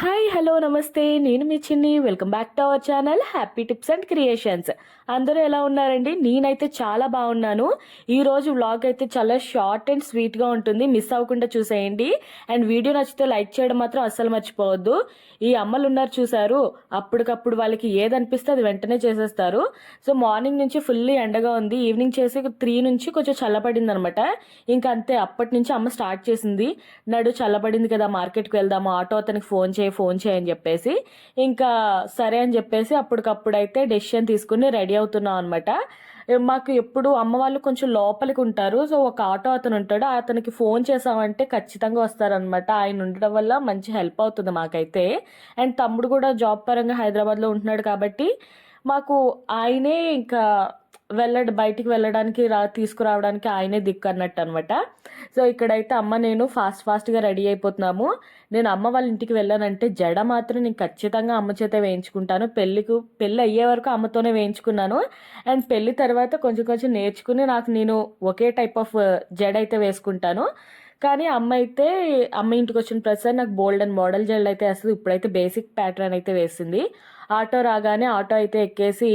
Hi hello నమస్తే. నేను మీ Chinni. Welcome back to our channel happy tips and creations అందరూ ఎలా ఉన్నారండి? నేనైతే చాలా బాగున్నాను. ఈరోజు వ్లాగ్ అయితే చాలా షార్ట్ అండ్ స్వీట్గా ఉంటుంది. మిస్ అవ్వకుండా చూసేయండి. అండ్ వీడియో నచ్చితే లైక్ చేయడం మాత్రం అస్సలు మర్చిపోవద్దు. ఈ అమ్మలు ఉన్నారు చూసారు? అప్పటికప్పుడు వాళ్ళకి ఏది అనిపిస్తే అది వెంటనే చేసేస్తారు. సో మార్నింగ్ నుంచి ఫుల్ ఎండగా ఉంది. ఈవినింగ్ చేసి త్రీ నుంచి కొంచెం చల్లబడింది అనమాట ఇంకా అంతే అప్పటి నుంచి అమ్మ స్టార్ట్ చేసింది. నడు చల్లబడింది కదా మార్కెట్కి వెళ్దాము. ఆటో అతనికి ఫోన్ చేయి ఫోన్ చేయి అని చెప్పేసి ఇంకా సరే అని చెప్పేసి అప్పటికప్పుడు అయితే డెసిషన్ తీసుకుని రెడీ అవుతున్నాం అనమాట మాకు ఎప్పుడు అమ్మ వాళ్ళు కొంచెం లోపలికి ఉంటారు. సో ఒక ఆటో అతను ఉంటాడు. అతనికి ఫోన్ చేసామంటే ఖచ్చితంగా వస్తారనమాట ఆయన ఉండడం వల్ల మంచి హెల్ప్ అవుతుంది మాకైతే. అండ్ తమ్ముడు కూడా జాబ్ పరంగా హైదరాబాద్లో ఉంటున్నాడు కాబట్టి మాకు ఆయనే ఇంకా వెళ్ళడ బయటికి వెళ్ళడానికి రా తీసుకురావడానికి ఆయనే దిక్కు అన్నట్టు అనమాట సో ఇక్కడైతే అమ్మ నేను ఫాస్ట్ ఫాస్ట్గా రెడీ అయిపోతున్నాము. నేను అమ్మ వాళ్ళ ఇంటికి వెళ్ళానంటే జడ మాత్రం నేను ఖచ్చితంగా అమ్మ చేత వేయించుకుంటాను. పెళ్ళికి పెళ్ళి అయ్యే వరకు అమ్మతోనే వేయించుకున్నాను. అండ్ పెళ్ళి తర్వాత కొంచెం కొంచెం నేర్చుకుని నాకు నేను ఒకే టైప్ ఆఫ్ జడ అయితే వేసుకుంటాను. కానీ అమ్మ అయితే అమ్మ ఇంటికి వచ్చిన ప్రతిసారి నాకు బోల్డ్ అండ్ మోడల్ జెల్ అయితే వేస్తుంది. ఇప్పుడైతే బేసిక్ ప్యాటర్న్ అయితే వేసింది. ఆటో రాగానే ఆటో అయితే ఎక్కేసి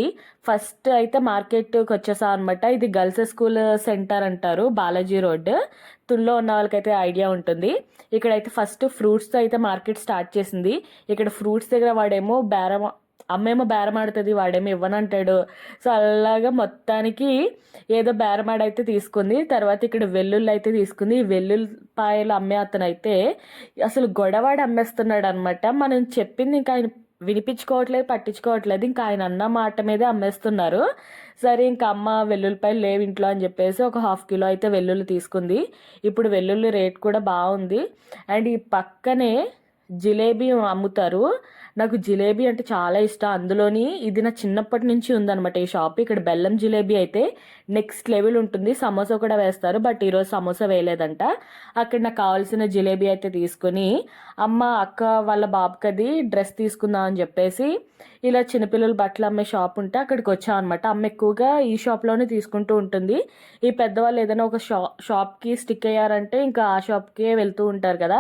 ఫస్ట్ అయితే మార్కెట్కి వచ్చేసా అనమాట ఇది గర్ల్స్ స్కూల్ సెంటర్ అంటారు బాలాజీ రోడ్. తుల్లో ఉన్న వాళ్ళకైతే ఐడియా ఉంటుంది. ఇక్కడైతే ఫస్ట్ ఫ్రూట్స్తో అయితే మార్కెట్ స్టార్ట్ చేసింది. ఇక్కడ ఫ్రూట్స్ దగ్గర వాడేమో బేరం అమ్మేమో బేరమాడుతుంది వాడేమో ఇవ్వనంటాడు సో అలాగా మొత్తానికి ఏదో బేరమాడైతే తీసుకుంది. తర్వాత ఇక్కడ వెల్లుల్లి అయితే తీసుకుంది. ఈ వెల్లుల్లిపాయలు అమ్మే అతను అయితే అసలు గొడవాడు అమ్మేస్తున్నాడు అనమాట మనం చెప్పింది ఇంకా ఆయన వినిపించుకోవట్లేదు పట్టించుకోవట్లేదు. ఇంకా ఆయన అన్న మాట మీదే అమ్మేస్తున్నారు. సరే ఇంకా అమ్మ వెల్లుల్లిపాయలు లేవు ఇంట్లో అని చెప్పేసి ఒక హాఫ్ కిలో అయితే వెల్లుల్లి తీసుకుంది. ఇప్పుడు వెల్లుల్లి రేట్ కూడా బాగుంది. అండ్ ఈ పక్కనే జిలేబీ అమ్ముతారు. నాకు జిలేబీ అంటే చాలా ఇష్టం. అందులోని ఇది నా చిన్నప్పటి నుంచి ఉందన్నమాట. ఈ షాప్ ఇక్కడ బెల్లం జిలేబీ అయితే నెక్స్ట్ లెవెల్ ఉంటుంది. సమోసా కూడా వేస్తారు. బట్ ఈరోజు సమోసా వేయలేదంట. అక్కడ నాకు కావాల్సిన జిలేబీ అయితే తీసుకుని అమ్మ అక్క వాళ్ళ బాబుకి అది డ్రెస్ తీసుకుందాం అని చెప్పేసి ఇలా చిన్నపిల్లల బట్టలు అమ్మే షాప్ ఉంటే అక్కడికి వచ్చాం అనమాట అమ్మ ఎక్కువగా ఈ షాప్లోనే తీసుకుంటూ ఉంటుంది. ఈ పెద్దవాళ్ళు ఏదైనా ఒక షా షాప్కి స్టిక్ అయ్యారంటే ఇంకా ఆ షాప్కే వెళ్తూ ఉంటారు కదా.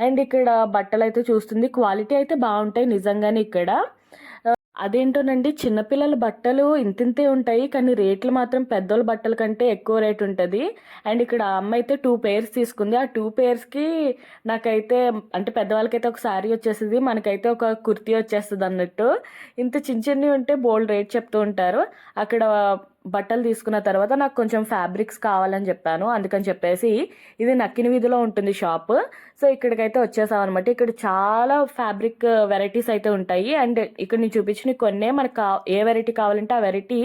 అండ్ ఇక్కడ బట్టలు అయితే చూస్తుంది. క్వాలిటీ అయితే బాగుంటాయి నిజంగానే ఇక్కడ. అదేంటోనండి చిన్నపిల్లల బట్టలు ఇంతింతే ఉంటాయి కానీ రేట్లు మాత్రం పెద్దోళ్ళ బట్టల కంటే ఎక్కువ రేట్ ఉంటుంది. అండ్ ఇక్కడ అమ్మ అయితే టూ పేర్స్ తీసుకుంది. ఆ టూ పేర్స్కి నాకైతే అంటే పెద్దవాళ్ళకైతే ఒక శారీ వచ్చేస్తుంది మనకైతే ఒక కుర్తీ వచ్చేస్తుంది అన్నట్టు ఇంత చిన్న చిన్నవి ఉంటే బోల్డ్ రేట్ చెప్తూ ఉంటారు. అక్కడ బట్టలు తీసుకున్న తర్వాత నాకు కొంచెం ఫ్యాబ్రిక్స్ కావాలని చెప్పాను. అందుకని చెప్పేసి ఇది నక్కిన వీధిలో ఉంటుంది షాప్. సో ఇక్కడికైతే వచ్చేసాం అనమాట ఇక్కడ చాలా ఫ్యాబ్రిక్ వెరైటీస్ అయితే ఉంటాయి. అండ్ ఇక్కడ నేను చూపించిన కొన్నే మనకు కా ఏ వెరైటీ కావాలంటే ఆ వెరైటీ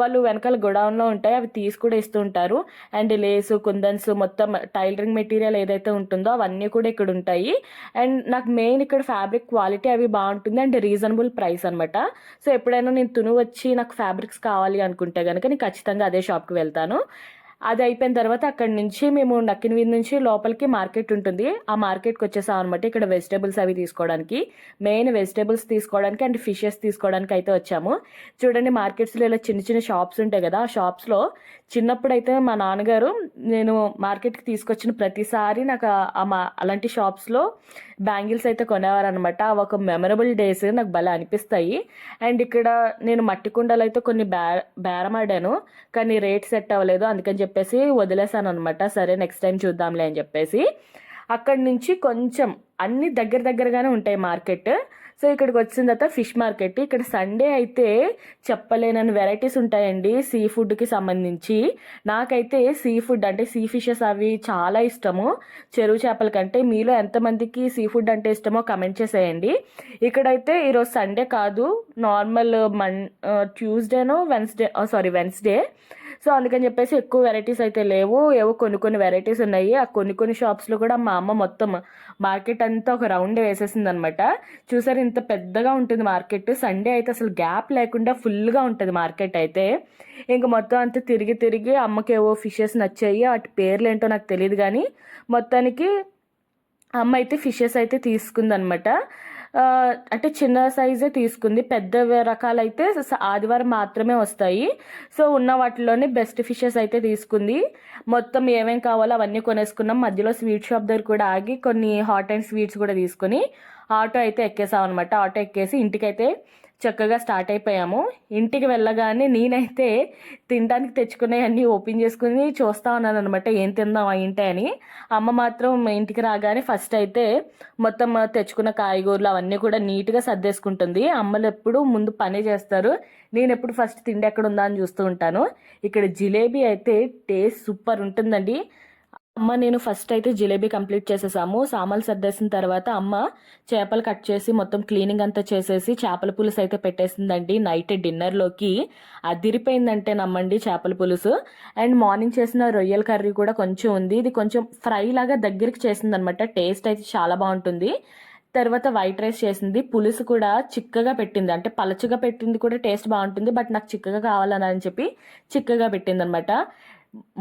వాళ్ళు వెనకాల గొడౌన్లో ఉంటాయి. అవి తీసి కూడా ఇస్తూ ఉంటారు. అండ్ లేసు కుందన్స్ మొత్తం టైలరింగ్ మెటీరియల్ ఏదైతే ఉంటుందో అవన్నీ కూడా ఇక్కడ ఉంటాయి. అండ్ నాకు మెయిన్ ఇక్కడ ఫ్యాబ్రిక్ క్వాలిటీ అవి బాగుంటుంది. అండ్ రీజనబుల్ ప్రైస్ అనమాట సో ఎప్పుడైనా నేను తును వచ్చి నాకు ఫ్యాబ్రిక్స్ కావాలి అనుకుంటే కనుక నేను ఖచ్చితంగా అదే షాప్కి వెళ్తాను. అది అయిపోయిన తర్వాత అక్కడి నుంచి మేము నక్కిన వీధి నుంచి లోపలికి మార్కెట్ ఉంటుంది. ఆ మార్కెట్కి వచ్చేసాం అనమాట ఇక్కడ వెజిటేబుల్స్ అవి తీసుకోవడానికి. మెయిన్ వెజిటేబుల్స్ తీసుకోవడానికి అండ్ ఫిషెస్ తీసుకోవడానికి అయితే వచ్చాము. చూడండి మార్కెట్స్లో ఇలా చిన్న చిన్న షాప్స్ ఉంటాయి కదా ఆ షాప్స్లో చిన్నప్పుడు అయితే మా నాన్నగారు నేను మార్కెట్కి తీసుకొచ్చిన ప్రతిసారి నాకు ఆ మా అలాంటి షాప్స్లో బ్యాంగిల్స్ అయితే కొనేవారనమాట అవి ఒక మెమరబుల్ డేస్ నాకు భలే అనిపిస్తాయి. అండ్ ఇక్కడ నేను మట్టి కుండలు అయితే కొన్ని బే బేరమాడాను కానీ రేట్ సెట్ అవ్వలేదు. అందుకని చెప్పి చెప్పేసి వదిలేసాను అనమాట సరే నెక్స్ట్ టైం చూద్దాంలే అని చెప్పేసి. అక్కడి నుంచి కొంచెం అన్ని దగ్గర దగ్గరగానే ఉంటాయి మార్కెట్. సో ఇక్కడికి వచ్చిన తర్వాత ఫిష్ మార్కెట్. ఇక్కడ సండే అయితే చెప్పలేనని వెరైటీస్ ఉంటాయండి. సీ ఫుడ్కి సంబంధించి. నాకైతే సీ ఫుడ్ అంటే సీ ఫిషెస్ అవి చాలా ఇష్టము. చెరువు చేపల కంటే మీలో ఎంతమందికి సీ ఫుడ్ అంటే ఇష్టమో కమెంట్ చేసేయండి. ఇక్కడైతే ఈరోజు సండే కాదు. నార్మల్ మన్ ట్యూస్డేనో వెన్స్డే సారీ వెన్స్డే. సో అందుకని చెప్పేసి ఎక్కువ వెరైటీస్ అయితే లేవు. ఏవో కొన్ని కొన్ని వెరైటీస్ ఉన్నాయి. ఆ కొన్ని కొన్ని షాప్స్లో కూడా మా అమ్మ మొత్తం మార్కెట్ అంతా ఒక రౌండ్ వేసేసింది అనమాట చూసారు ఇంత పెద్దగా ఉంటుంది మార్కెట్ సండే అయితే అసలు గ్యాప్ లేకుండా ఫుల్గా ఉంటుంది మార్కెట్ అయితే. ఇంకా మొత్తం అంతా తిరిగి తిరిగి అమ్మకి ఏవో ఫిషెస్ నచ్చాయి. వాటి పేర్లు ఏంటో నాకు తెలియదు కానీ మొత్తానికి అమ్మ అయితే ఫిషెస్ అయితే తీసుకుందనమాట. అంటే చిన్న సైజే తీసుకుంది. పెద్ద రకాలైతే ఆదివారం మాత్రమే వస్తాయి. సో ఉన్న వాటిలోనే బెస్ట్ ఫిషెస్ అయితే తీసుకుంది. మొత్తం ఏమేం కావాలో అవన్నీ కొనేసుకున్నాం. మధ్యలో స్వీట్ షాప్ దగ్గర కూడా ఆగి కొన్ని హాట్ అండ్ స్వీట్స్ కూడా తీసుకుని ఆటో అయితే ఎక్కేసాం అనమాట ఆటో ఎక్కేసి ఇంటికైతే చక్కగా స్టార్ట్ అయిపోయాము. ఇంటికి వెళ్ళగానే నేనైతే తినడానికి తెచ్చుకునేవన్నీ ఓపెన్ చేసుకుని చూస్తా ఉన్నాను అనమాట ఏం తిందాం ఏంటి అని. అమ్మ మాత్రం ఇంటికి రాగానే ఫస్ట్ అయితే మొత్తం తెచ్చుకున్న కాయగూరలు అవన్నీ కూడా నీట్గా సర్దేసుకుంటుంది. అమ్మలు ఎప్పుడు ముందు పని చేస్తారు. నేను ఎప్పుడు ఫస్ట్ తిండి ఎక్కడ ఉందా అని చూస్తూ ఉంటాను. ఇక్కడ జిలేబీ అయితే టేస్ట్ సూపర్ ఉంటుందండి. అమ్మ నేను ఫస్ట్ అయితే జిలేబీ కంప్లీట్ చేసేసాము. సామాన్లు సర్దేసిన తర్వాత అమ్మ చేపలు కట్ చేసి మొత్తం క్లీనింగ్ అంతా చేసేసి చేపల పులుసు అయితే పెట్టేసిందండి. నైట్ డిన్నర్లోకి అదిరిపోయిందంటే నమ్మండి చేపల పులుసు. అండ్ మార్నింగ్ చేసిన రొయ్యల కర్రీ కూడా కొంచెం ఉంది. ఇది కొంచెం ఫ్రై లాగా దగ్గరికి చేసింది అనమాట టేస్ట్ అయితే చాలా బాగుంటుంది. తర్వాత వైట్ రైస్ చేసింది. పులుసు కూడా చిక్కగా పెట్టింది. అంటే పలచగా పెట్టింది కూడా టేస్ట్ బాగుంటుంది. బట్ నాకు చిక్కగా కావాలని అని చెప్పి చిక్కగా పెట్టింది అనమాట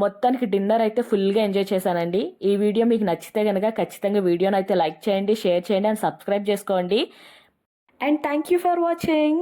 మొత్తానికి డిన్నర్ అయితే ఫుల్గా ఎంజాయ్ చేశానండి. ఈ వీడియో మీకు నచ్చితే కనుక ఖచ్చితంగా వీడియోని అయితే లైక్ చేయండి షేర్ చేయండి అండ్ సబ్స్క్రైబ్ చేసుకోండి. And thank you for watching.